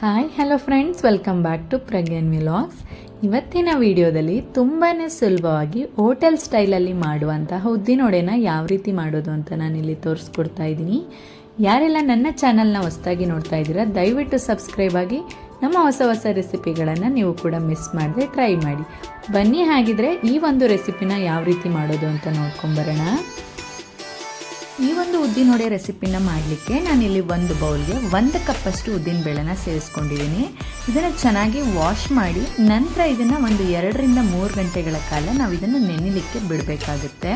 Hi hello friends welcome back to Pragyan vlogs ಇವತ್ತಿನ ವಿಡಿಯೋದಲ್ಲಿ ತುಂಬಾ ಸುಲಭವಾಗಿ ಹೋಟೆಲ್ ಸ್ಟೈಲಲ್ಲಿ ಮಾಡುವಂತಹ ಉದ್ದಿನೊಡೆನ ಯಾವ ರೀತಿ ಮಾಡೋದು ಅಂತ ನಾನು ಇಲ್ಲಿ ತೋರಿಸ್ಕೊಡ್ತಾ ಇದ್ದೀನಿ. ಯಾರೆಲ್ಲ ನನ್ನ ಚಾನಲ್ನ ಹೊಸದಾಗಿ ನೋಡ್ತಾ ಇದ್ದೀರಾ, ದಯವಿಟ್ಟು ಸಬ್ಸ್ಕ್ರೈಬ್ ಆಗಿ ನಮ್ಮ ಹೊಸ ಹೊಸ ರೆಸಿಪಿಗಳನ್ನು ನೀವು ಕೂಡ ಮಿಸ್ ಮಾಡದೆ ಟ್ರೈ ಮಾಡಿ. ಬನ್ನಿ, ಹಾಗಿದ್ರೆ ಈ ಒಂದು ರೆಸಿಪಿನ ಯಾವ ರೀತಿ ಮಾಡೋದು ಅಂತ ನೋಡ್ಕೊಂಬರೋಣ ಈ ಒಂದು ಉದ್ದಿನೊಡೆ ರೆಸಿಪಿನ ಮಾಡಲಿಕ್ಕೆ ನಾನಿಲ್ಲಿ ಒಂದು ಬೌಲ್ಗೆ ಒಂದು ಕಪ್ಪಷ್ಟು ಉದ್ದಿನ ಬೇಳೆನ ಸೇರಿಸ್ಕೊಂಡಿದ್ದೀನಿ. ಇದನ್ನು ಚೆನ್ನಾಗಿ ವಾಶ್ ಮಾಡಿ ನಂತರ ಇದನ್ನು ಒಂದು ಎರಡರಿಂದ ಮೂರು ಗಂಟೆಗಳ ಕಾಲ ನಾವು ಇದನ್ನು ನೆನೆಲಿಕ್ಕೆ ಬಿಡಬೇಕಾಗುತ್ತೆ.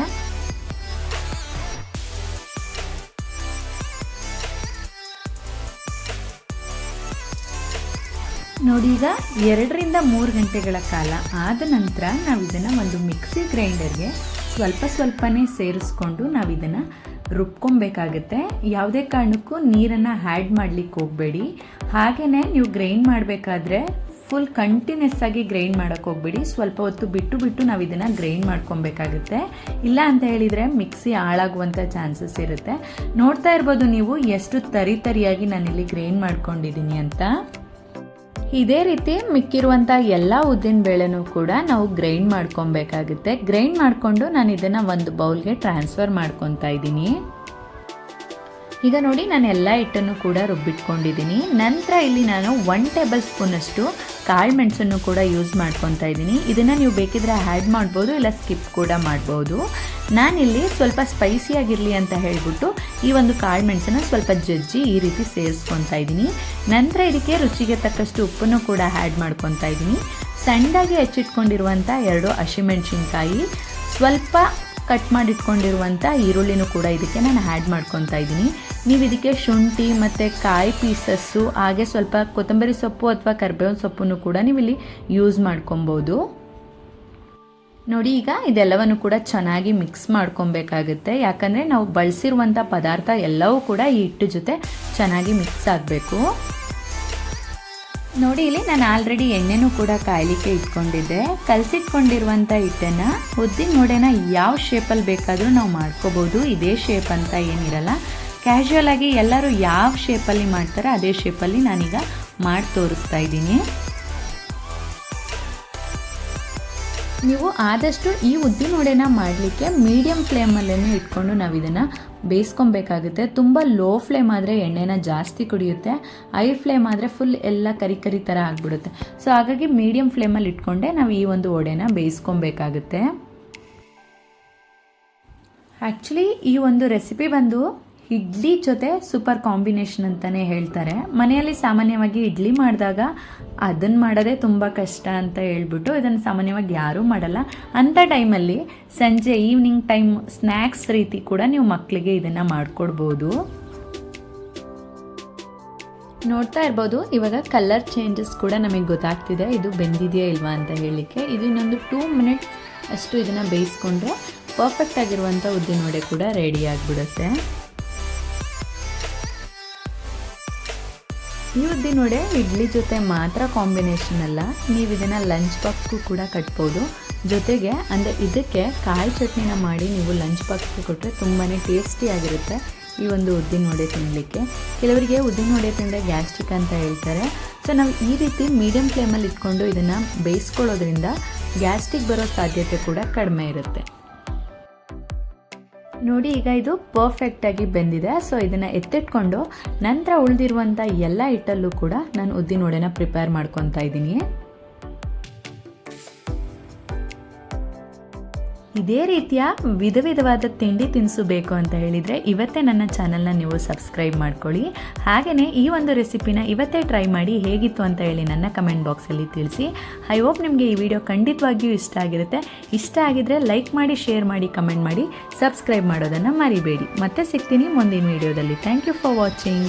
ನೋಡಿ ಈಗ ಎರಡರಿಂದ ಮೂರು ಗಂಟೆಗಳ ಕಾಲ ಆದ ನಂತರ ನಾವು ಇದನ್ನು ಒಂದು ಮಿಕ್ಸಿ ಗ್ರೈಂಡರ್ಗೆ ಸ್ವಲ್ಪ ಸ್ವಲ್ಪನೇ ಸೇರಿಸ್ಕೊಂಡು ನಾವು ಇದನ್ನು ರುಬ್ಕೊಬೇಕಾಗುತ್ತೆ. ಯಾವುದೇ ಕಾರಣಕ್ಕೂ ನೀರನ್ನು ಹ್ಯಾಡ್ ಮಾಡಲಿಕ್ಕೆ ಹೋಗಬೇಡಿ. ಹಾಗೆಯೇ ನೀವು ಗ್ರೈಂಡ್ ಮಾಡಬೇಕಾದ್ರೆ ಫುಲ್ ಕಂಟಿನ್ಯೂಸ್ ಆಗಿ ಗ್ರೈಂಡ್ ಮಾಡೋಕ್ಕೆ ಹೋಗ್ಬೇಡಿ. ಸ್ವಲ್ಪ ಹೊತ್ತು ಬಿಟ್ಟು ಬಿಟ್ಟು ನಾವು ಇದನ್ನು ಗ್ರೈಂಡ್ ಮಾಡ್ಕೊಬೇಕಾಗುತ್ತೆ. ಇಲ್ಲ ಅಂತ ಹೇಳಿದರೆ ಮಿಕ್ಸಿ ಹಾಳಾಗುವಂಥ ಚಾನ್ಸಸ್ ಇರುತ್ತೆ. ನೋಡ್ತಾ ಇರ್ಬೋದು ನೀವು ಎಷ್ಟು ತರಿ ತರಿಯಾಗಿ ನಾನಿಲ್ಲಿ ಗ್ರೈಂಡ್ ಮಾಡ್ಕೊಂಡಿದ್ದೀನಿ ಅಂತ. ಇದೇ ರೀತಿ ಮಿಕ್ಕಿರುವಂಥ ಎಲ್ಲ ಉದ್ದಿನ ಬೇಳೆನೂ ಕೂಡ ನಾವು ಗ್ರೈಂಡ್ ಮಾಡ್ಕೊಬೇಕಾಗುತ್ತೆ. ಗ್ರೈಂಡ್ ಮಾಡಿಕೊಂಡು ನಾನು ಇದನ್ನು ಒಂದು ಬೌಲ್ಗೆ ಟ್ರಾನ್ಸ್ಫರ್ ಮಾಡ್ಕೊತಾ ಇದ್ದೀನಿ. ಈಗ ನೋಡಿ ನಾನು ಎಲ್ಲ ಹಿಟ್ಟನ್ನು ಕೂಡ ರುಬ್ಬಿಟ್ಕೊಂಡಿದ್ದೀನಿ. ನಂತರ ಇಲ್ಲಿ ನಾನು ಒನ್ ಟೇಬಲ್ ಸ್ಪೂನಷ್ಟು ಕಾಳು ಮೆಣಸನ್ನು ಕೂಡ ಯೂಸ್ ಮಾಡ್ಕೊತಾ ಇದ್ದೀನಿ. ಇದನ್ನು ನೀವು ಬೇಕಿದ್ರೆ ಆ್ಯಡ್ ಮಾಡ್ಬೋದು, ಇಲ್ಲ ಸ್ಕಿಪ್ ಕೂಡ ಮಾಡ್ಬೋದು. ನಾನಿಲ್ಲಿ ಸ್ವಲ್ಪ ಸ್ಪೈಸಿಯಾಗಿರಲಿ ಅಂತ ಹೇಳಿಬಿಟ್ಟು ಈ ಒಂದು ಕಾಳು ಮೆಣಸನ್ನು ಸ್ವಲ್ಪ ಜಜ್ಜಿ ಈ ರೀತಿ ಸೇರಿಸ್ಕೊತಾ ಇದ್ದೀನಿ. ನಂತರ ಇದಕ್ಕೆ ರುಚಿಗೆ ತಕ್ಕಷ್ಟು ಉಪ್ಪನ್ನು ಕೂಡ ಆ್ಯಡ್ ಮಾಡ್ಕೊತಾ ಇದ್ದೀನಿ. ಸಣ್ಣದಾಗಿ ಹೆಚ್ಚಿಟ್ಕೊಂಡಿರುವಂಥ ಎರಡು ಹಸಿಮೆಣಸಿನ್ಕಾಯಿ, ಸ್ವಲ್ಪ ಕಟ್ ಮಾಡಿಟ್ಕೊಂಡಿರುವಂಥ ಈರುಳ್ಳಿನೂ ಕೂಡ ಇದಕ್ಕೆ ನಾನು ಆ್ಯಡ್ ಮಾಡ್ಕೊತಾ ಇದ್ದೀನಿ. ನೀವು ಇದಕ್ಕೆ ಶುಂಠಿ ಮತ್ತು ಕಾಯಿ ಪೀಸಸ್ಸು ಹಾಗೆ ಸ್ವಲ್ಪ ಕೊತ್ತಂಬರಿ ಸೊಪ್ಪು ಅಥವಾ ಕರ್ಬೇವಿನ ಸೊಪ್ಪನ್ನು ಕೂಡ ನೀವು ಇಲ್ಲಿ ಯೂಸ್ ಮಾಡ್ಕೊಬೋದು. ನೋಡಿ ಈಗ ಇದೆಲ್ಲವನ್ನು ಕೂಡ ಚೆನ್ನಾಗಿ ಮಿಕ್ಸ್ ಮಾಡ್ಕೊಬೇಕಾಗುತ್ತೆ. ಯಾಕಂದರೆ ನಾವು ಬಳಸಿರುವಂಥ ಪದಾರ್ಥ ಎಲ್ಲವೂ ಕೂಡ ಈ ಹಿಟ್ಟು ಜೊತೆ ಚೆನ್ನಾಗಿ ಮಿಕ್ಸ್ ಆಗಬೇಕು. ನೋಡಿ, ಇಲ್ಲಿ ನಾನು ಆಲ್ರೆಡಿ ಎಣ್ಣೆನೂ ಕೂಡ ಕಾಯಲಿಕ್ಕೆ ಇಟ್ಕೊಂಡಿದ್ದೆ. ಕಲಸಿಟ್ಕೊಂಡಿರುವಂಥ ಹಿಟ್ಟನ್ನು ಉದ್ದಿನ ಮೂಡೆನ ಯಾವ ಶೇಪಲ್ಲಿ ಬೇಕಾದರೂ ನಾವು ಮಾಡ್ಕೋಬೋದು. ಇದೇ ಶೇಪ್ ಅಂತ ಏನಿರಲ್ಲ. ಕ್ಯಾಶುವಲ್ ಆಗಿ ಎಲ್ಲರೂ ಯಾವ ಶೇಪಲ್ಲಿ ಮಾಡ್ತಾರೆ ಅದೇ ಶೇಪಲ್ಲಿ ನಾನೀಗ ಮಾಡಿ ತೋರಿಸ್ತಾ ಇದ್ದೀನಿ. ನೀವು ಆದಷ್ಟು ಈ ಉದ್ದಿನ ವಡೆನ ಮಾಡಲಿಕ್ಕೆ ಮೀಡಿಯಮ್ ಫ್ಲೇಮಲ್ಲೇ ಇಟ್ಕೊಂಡು ನಾವು ಇದನ್ನು ಬೇಯಿಸ್ಕೊಬೇಕಾಗುತ್ತೆ. ತುಂಬ ಲೋ ಫ್ಲೇಮ್ ಆದರೆ ಎಣ್ಣೆನ ಜಾಸ್ತಿ ಕುಡಿಯುತ್ತೆ. ಹೈ ಫ್ಲೇಮ್ ಆದರೆ ಫುಲ್ ಎಲ್ಲ ಕರಿ ಕರಿ ಥರ ಆಗಿಬಿಡುತ್ತೆ. ಸೊ ಹಾಗಾಗಿ ಮೀಡಿಯಂ ಫ್ಲೇಮಲ್ಲಿ ಇಟ್ಕೊಂಡೆ ನಾವು ಈ ಒಂದು ವಡೆನ ಬೇಯಿಸ್ಕೊಬೇಕಾಗುತ್ತೆ. ಆ್ಯಕ್ಚುಲಿ ಈ ಒಂದು ರೆಸಿಪಿ ಬಂದು ಇಡ್ಲಿ ಜೊತೆ ಸೂಪರ್ ಕಾಂಬಿನೇಷನ್ ಅಂತಲೇ ಹೇಳ್ತಾರೆ. ಮನೆಯಲ್ಲಿ ಸಾಮಾನ್ಯವಾಗಿ ಇಡ್ಲಿ ಮಾಡಿದಾಗ ಅದನ್ನು ಮಾಡೋದೇ ತುಂಬ ಕಷ್ಟ ಅಂತ ಹೇಳ್ಬಿಟ್ಟು ಇದನ್ನು ಸಾಮಾನ್ಯವಾಗಿ ಯಾರೂ ಮಾಡಲ್ಲ. ಅಂಥ ಟೈಮಲ್ಲಿ ಸಂಜೆ ಈವ್ನಿಂಗ್ ಟೈಮ್ ಸ್ನ್ಯಾಕ್ಸ್ ರೀತಿ ಕೂಡ ನೀವು ಮಕ್ಕಳಿಗೆ ಇದನ್ನು ಮಾಡಿಕೊಡ್ಬೋದು. ನೋಡ್ತಾ ಇರ್ಬೋದು, ಇವಾಗ ಕಲರ್ ಚೇಂಜಸ್ ಕೂಡ ನಮಗೆ ಗೊತ್ತಾಗ್ತಿದೆ. ಇದು ಬೆಂದಿದೆಯಾ ಇಲ್ವಾ ಅಂತ ಹೇಳಲಿಕ್ಕೆ ಇದು ಇನ್ನೊಂದು ಟೂ ಮಿನಿಟ್ಸ್ ಅಷ್ಟು ಇದನ್ನು ಬೇಯಿಸ್ಕೊಂಡ್ರೆ ಪರ್ಫೆಕ್ಟ್ ಆಗಿರುವಂಥ ಉದ್ದಿನ ವಡೆ ಕೂಡ ರೆಡಿ ಆಗಿಬಿಡುತ್ತೆ. ಉದ್ದಿನ ವಡೆ ಇಡ್ಲಿ ಜೊತೆ ಮಾತ್ರ ಕಾಂಬಿನೇಷನ್ ಅಲ್ಲ. ನೀವು ಇದನ್ನು ಲಂಚ್ ಬಾಕ್ಸ್ಗೂ ಕೂಡ ಕಟ್ಬೋದು. ಜೊತೆಗೆ ಅಂದರೆ ಇದಕ್ಕೆ ಕಾಯಿ ಚಟ್ನಿನ ಮಾಡಿ ನೀವು ಲಂಚ್ ಬಾಕ್ಸ್ಗೆ ಕೊಟ್ಟರೆ ತುಂಬಾ ಟೇಸ್ಟಿಯಾಗಿರುತ್ತೆ ಈ ಒಂದು ಉದ್ದಿನ ವಡೆ ತಿನ್ನಲಿಕ್ಕೆ ಕೆಲವರಿಗೆ ಉದ್ದಿನ ವಡೆ ತಿಂದರೆ ಗ್ಯಾಸ್ಟ್ರಿಕ್ ಅಂತ ಹೇಳ್ತಾರೆ. ಸೊ ನಾವು ಈ ರೀತಿ ಮೀಡಿಯಂ ಫ್ಲೇಮಲ್ಲಿ ಇಟ್ಕೊಂಡು ಇದನ್ನು ಬೇಯಿಸ್ಕೊಳ್ಳೋದ್ರಿಂದ ಗ್ಯಾಸ್ಟ್ರಿಕ್ ಬರೋ ಸಾಧ್ಯತೆ ಕೂಡ ಕಡಿಮೆ ಇರುತ್ತೆ. ನೋಡಿ, ಈಗ ಇದು ಪರ್ಫೆಕ್ಟಾಗಿ ಬೆಂದಿದೆ. ಸೊ ಇದನ್ನು ಎತ್ತಿಟ್ಕೊಂಡು ನಂತರ ಉಳಿದಿರುವಂಥ ಎಲ್ಲ ಹಿಟ್ಟಲ್ಲೂ ಕೂಡ ನಾನು ಉದ್ದಿನ ವಡೆನ ಪ್ರಿಪೇರ್ ಮಾಡ್ಕೊತಾ ಇದ್ದೀನಿ. ಇದೇ ರೀತಿಯ ವಿಧ ವಿಧವಾದ ತಿಂಡಿ ತಿನಿಸು ಬೇಕು ಅಂತ ಹೇಳಿದರೆ ಇವತ್ತೇ ನನ್ನ ಚಾನಲ್ನ ನೀವು ಸಬ್ಸ್ಕ್ರೈಬ್ ಮಾಡ್ಕೊಳ್ಳಿ. ಹಾಗೆಯೇ ಈ ಒಂದು ರೆಸಿಪಿನ ಇವತ್ತೇ ಟ್ರೈ ಮಾಡಿ ಹೇಗಿತ್ತು ಅಂತ ಹೇಳಿ ನನ್ನ ಕಮೆಂಟ್ ಬಾಕ್ಸಲ್ಲಿ ತಿಳಿಸಿ. ಐ ಹೋಪ್ ನಿಮಗೆ ಈ ವಿಡಿಯೋ ಖಂಡಿತವಾಗಿಯೂ ಇಷ್ಟ ಆಗಿರುತ್ತೆ. ಇಷ್ಟ ಆಗಿದ್ರೆ ಲೈಕ್ ಮಾಡಿ ಶೇರ್ ಮಾಡಿ ಕಮೆಂಟ್ ಮಾಡಿ ಸಬ್ಸ್ಕ್ರೈಬ್ ಮಾಡೋದನ್ನು ಮರಿಬೇಡಿ. ಮತ್ತೆ ಸಿಗ್ತೀನಿ ಮುಂದಿನ ವಿಡಿಯೋದಲ್ಲಿ ಥ್ಯಾಂಕ್ ಯು ಫಾರ್ ವಾಚಿಂಗ್